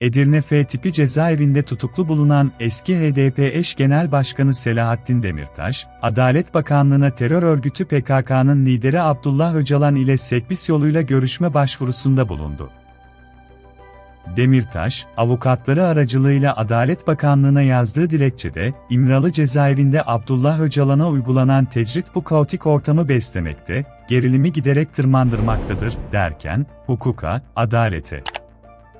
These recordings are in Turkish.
Edirne F tipi cezaevinde tutuklu bulunan eski HDP eş genel başkanı Selahattin Demirtaş, Adalet Bakanlığı'na terör örgütü PKK'nın lideri Abdullah Öcalan ile sekbis yoluyla görüşme başvurusunda bulundu. Demirtaş, avukatları aracılığıyla Adalet Bakanlığı'na yazdığı dilekçede, İmralı cezaevinde Abdullah Öcalan'a uygulanan tecrit bu kaotik ortamı beslemekte, gerilimi giderek tırmandırmaktadır, derken, hukuka, adalete,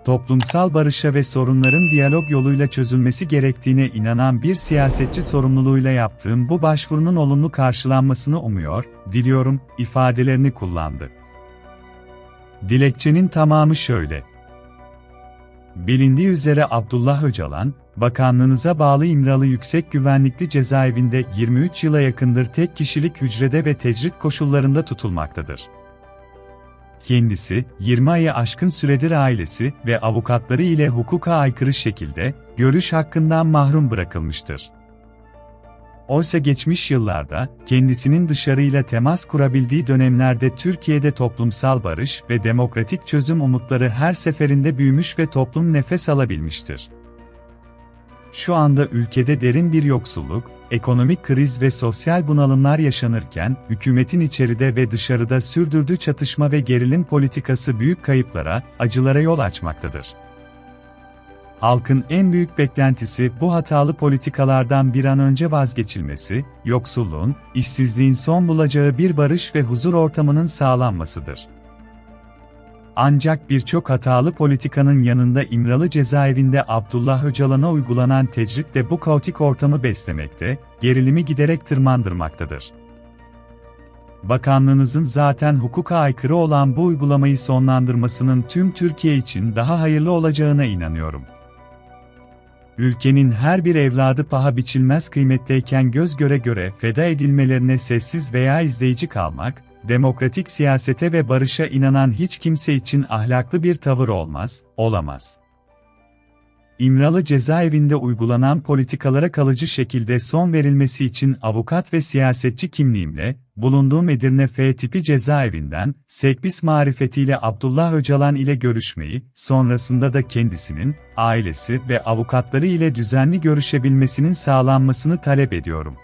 toplumsal barışa ve sorunların diyalog yoluyla çözülmesi gerektiğine inanan bir siyasetçi sorumluluğuyla yaptığım bu başvurunun olumlu karşılanmasını umuyor, diliyorum, ifadelerini kullandı. Dilekçenin tamamı şöyle. Bilindiği üzere Abdullah Öcalan, bakanlığınıza bağlı İmralı Yüksek Güvenlikli Cezaevinde 23 yıla yakındır tek kişilik hücrede ve tecrit koşullarında tutulmaktadır. Kendisi, 20 ayı aşkın süredir ailesi ve avukatları ile hukuka aykırı şekilde, görüş hakkından mahrum bırakılmıştır. Oysa geçmiş yıllarda, kendisinin dışarıyla temas kurabildiği dönemlerde Türkiye'de toplumsal barış ve demokratik çözüm umutları her seferinde büyümüş ve toplum nefes alabilmiştir. Şu anda ülkede derin bir yoksulluk, ekonomik kriz ve sosyal bunalımlar yaşanırken, hükümetin içeride ve dışarıda sürdürdüğü çatışma ve gerilim politikası büyük kayıplara, acılara yol açmaktadır. Halkın en büyük beklentisi bu hatalı politikalardan bir an önce vazgeçilmesi, yoksulluğun, işsizliğin son bulacağı bir barış ve huzur ortamının sağlanmasıdır. Ancak birçok hatalı politikanın yanında İmralı cezaevinde Abdullah Öcalan'a uygulanan tecrit de bu kaotik ortamı beslemekte, gerilimi giderek tırmandırmaktadır. Bakanlığınızın zaten hukuka aykırı olan bu uygulamayı sonlandırmasının tüm Türkiye için daha hayırlı olacağına inanıyorum. Ülkenin her bir evladı paha biçilmez kıymetteyken göz göre göre feda edilmelerine sessiz veya izleyici kalmak, demokratik siyasete ve barışa inanan hiç kimse için ahlaklı bir tavır olmaz, olamaz. İmralı cezaevinde uygulanan politikalara kalıcı şekilde son verilmesi için avukat ve siyasetçi kimliğimle, bulunduğum Edirne F tipi cezaevinden, Sekbis marifetiyle Abdullah Öcalan ile görüşmeyi, sonrasında da kendisinin, ailesi ve avukatları ile düzenli görüşebilmesinin sağlanmasını talep ediyorum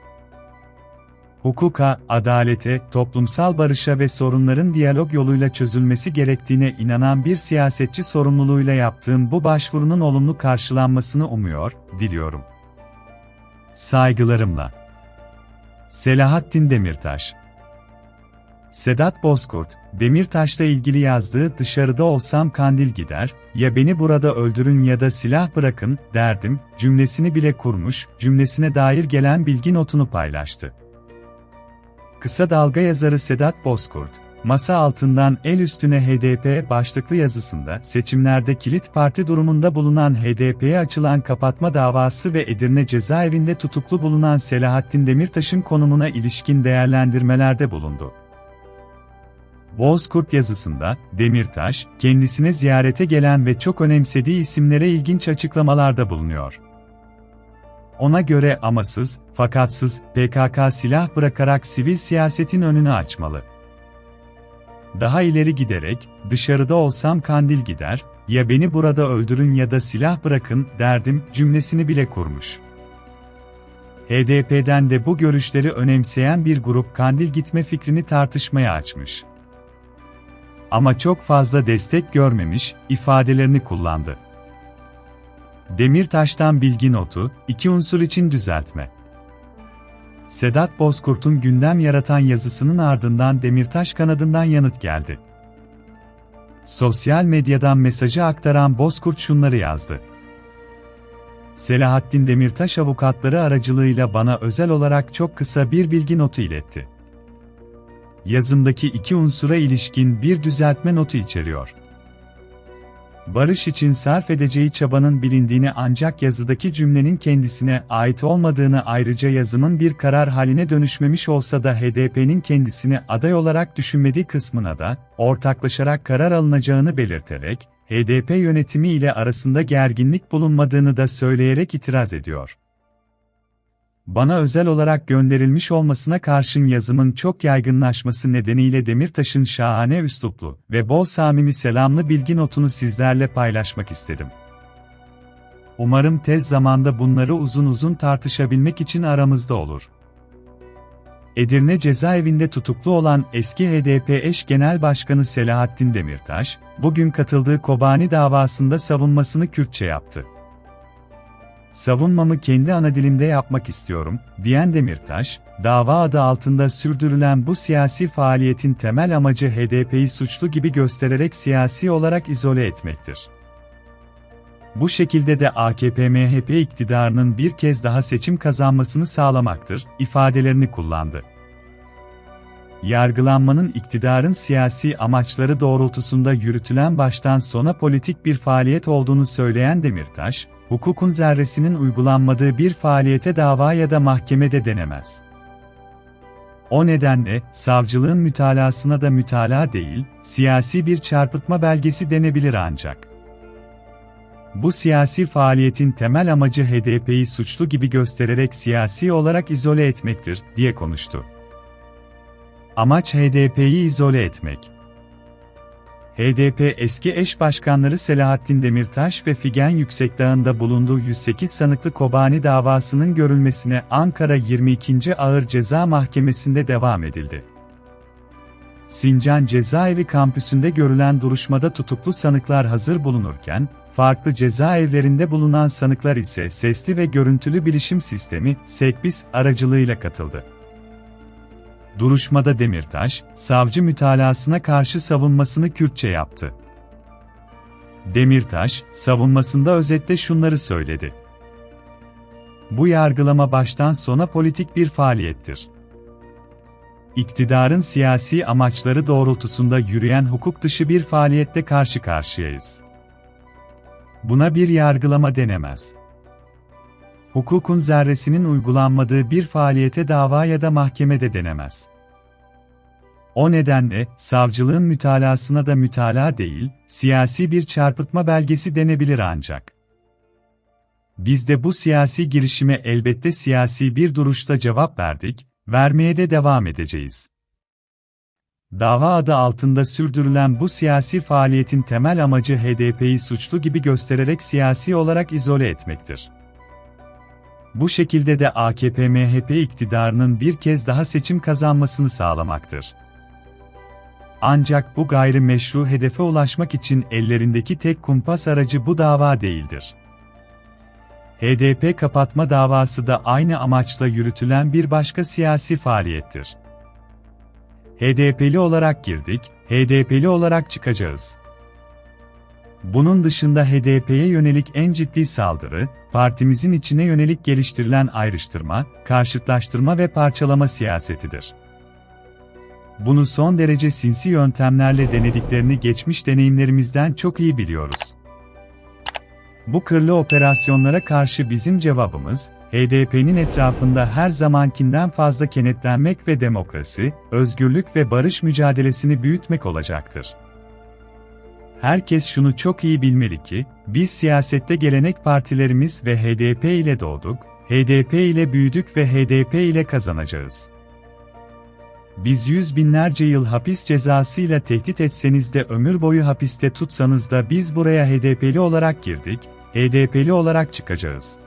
hukuka, adalete, toplumsal barışa ve sorunların diyalog yoluyla çözülmesi gerektiğine inanan bir siyasetçi sorumluluğuyla yaptığım bu başvurunun olumlu karşılanmasını umuyor, diliyorum. Saygılarımla. Selahattin Demirtaş Sedat Bozkurt, Demirtaş'la ilgili yazdığı dışarıda olsam kandil gider, ya beni burada öldürün ya da silah bırakın, derdim, cümlesini bile kurmuş, cümlesine dair gelen bilgi notunu paylaştı. Kısa Dalga yazarı Sedat Bozkurt, masa altından el üstüne HDP başlıklı yazısında seçimlerde kilit parti durumunda bulunan HDP'ye açılan kapatma davası ve Edirne cezaevinde tutuklu bulunan Selahattin Demirtaş'ın konumuna ilişkin değerlendirmelerde bulundu. Bozkurt yazısında, Demirtaş, kendisine ziyarete gelen ve çok önemsediği isimlere ilginç açıklamalarda bulunuyor. Ona göre amasız, fakatsız, PKK silah bırakarak sivil siyasetin önünü açmalı. Daha ileri giderek, dışarıda olsam kandil gider, ya beni burada öldürün ya da silah bırakın derdim cümlesini bile kurmuş. HDP'den de bu görüşleri önemseyen bir grup kandil gitme fikrini tartışmaya açmış. Ama çok fazla destek görmemiş, ifadelerini kullandı. Demirtaş'tan bilgi notu, iki unsur için düzeltme. Sedat Bozkurt'un gündem yaratan yazısının ardından Demirtaş kanadından yanıt geldi. Sosyal medyadan mesajı aktaran Bozkurt şunları yazdı. Selahattin Demirtaş avukatları aracılığıyla bana özel olarak çok kısa bir bilgi notu iletti. Yazımdaki iki unsura ilişkin bir düzeltme notu içeriyor barış için sarf edeceği çabanın bilindiğini ancak yazıdaki cümlenin kendisine ait olmadığını ayrıca yazımın bir karar haline dönüşmemiş olsa da HDP'nin kendisini aday olarak düşünmediği kısmına da ortaklaşarak karar alınacağını belirterek, HDP yönetimi ile arasında gerginlik bulunmadığını da söyleyerek itiraz ediyor. Bana özel olarak gönderilmiş olmasına karşın yazımın çok yaygınlaşması nedeniyle Demirtaş'ın şahane üsluplu ve bol samimi selamlı bilgi notunu sizlerle paylaşmak istedim. umarım tez zamanda bunları uzun uzun tartışabilmek için aramızda olur. Edirne cezaevinde tutuklu olan eski HDP eş genel başkanı Selahattin Demirtaş, bugün katıldığı Kobani davasında savunmasını Kürtçe yaptı. Savunmamı kendi ana dilimde yapmak istiyorum, diyen Demirtaş, dava adı altında sürdürülen bu siyasi faaliyetin temel amacı HDP'yi suçlu gibi göstererek siyasi olarak izole etmektir. Bu şekilde de AKP-MHP iktidarının bir kez daha seçim kazanmasını sağlamaktır, ifadelerini kullandı. Yargılanmanın iktidarın siyasi amaçları doğrultusunda yürütülen baştan sona politik bir faaliyet olduğunu söyleyen Demirtaş, hukukun zerresinin uygulanmadığı bir faaliyete dava ya da mahkemede denemez. O nedenle, savcılığın mütalasına da mütalaa değil, siyasi bir çarpıtma belgesi denebilir ancak. Bu siyasi faaliyetin temel amacı HDP'yi suçlu gibi göstererek siyasi olarak izole etmektir, diye konuştu. Amaç HDP'yi izole etmek. HDP eski eş başkanları Selahattin Demirtaş ve Figen Yüksekdağ'ında bulunduğu 108 sanıklı Kobani davasının görülmesine Ankara 22. Ağır Ceza Mahkemesi'nde devam edildi. Sincan Cezaevi kampüsünde görülen duruşmada tutuklu sanıklar hazır bulunurken, farklı cezaevlerinde bulunan sanıklar ise sesli ve görüntülü bilişim sistemi, SEKBİS aracılığıyla katıldı. Duruşmada Demirtaş, savcı mütalasına karşı savunmasını Kürtçe yaptı. Demirtaş, savunmasında özetle şunları söyledi. Bu yargılama baştan sona politik bir faaliyettir. İktidarın siyasi amaçları doğrultusunda yürüyen hukuk dışı bir faaliyette karşı karşıyayız. Buna bir yargılama denemez. Hukukun zerresinin uygulanmadığı bir faaliyete dava ya da mahkemede denemez. O nedenle, savcılığın mütalasına da mütalaa değil, siyasi bir çarpıtma belgesi denebilir ancak. Biz de bu siyasi girişime elbette siyasi bir duruşta cevap verdik, vermeye de devam edeceğiz. Dava adı altında sürdürülen bu siyasi faaliyetin temel amacı HDP'yi suçlu gibi göstererek siyasi olarak izole etmektir. Bu şekilde de AKP-MHP iktidarının bir kez daha seçim kazanmasını sağlamaktır. Ancak bu gayrimeşru hedefe ulaşmak için ellerindeki tek kumpas aracı bu dava değildir. HDP kapatma davası da aynı amaçla yürütülen bir başka siyasi faaliyettir. HDP'li olarak girdik, HDP'li olarak çıkacağız. Bunun dışında HDP'ye yönelik en ciddi saldırı, partimizin içine yönelik geliştirilen ayrıştırma, karşıtlaştırma ve parçalama siyasetidir. Bunu son derece sinsi yöntemlerle denediklerini geçmiş deneyimlerimizden çok iyi biliyoruz. Bu kırlı operasyonlara karşı bizim cevabımız, HDP'nin etrafında her zamankinden fazla kenetlenmek ve demokrasi, özgürlük ve barış mücadelesini büyütmek olacaktır. Herkes şunu çok iyi bilmeli ki, biz siyasette gelenek partilerimiz ve HDP ile doğduk, HDP ile büyüdük ve HDP ile kazanacağız. Biz yüz binlerce yıl hapis cezasıyla tehdit etseniz de ömür boyu hapiste tutsanız da biz buraya HDP'li olarak girdik, HDP'li olarak çıkacağız.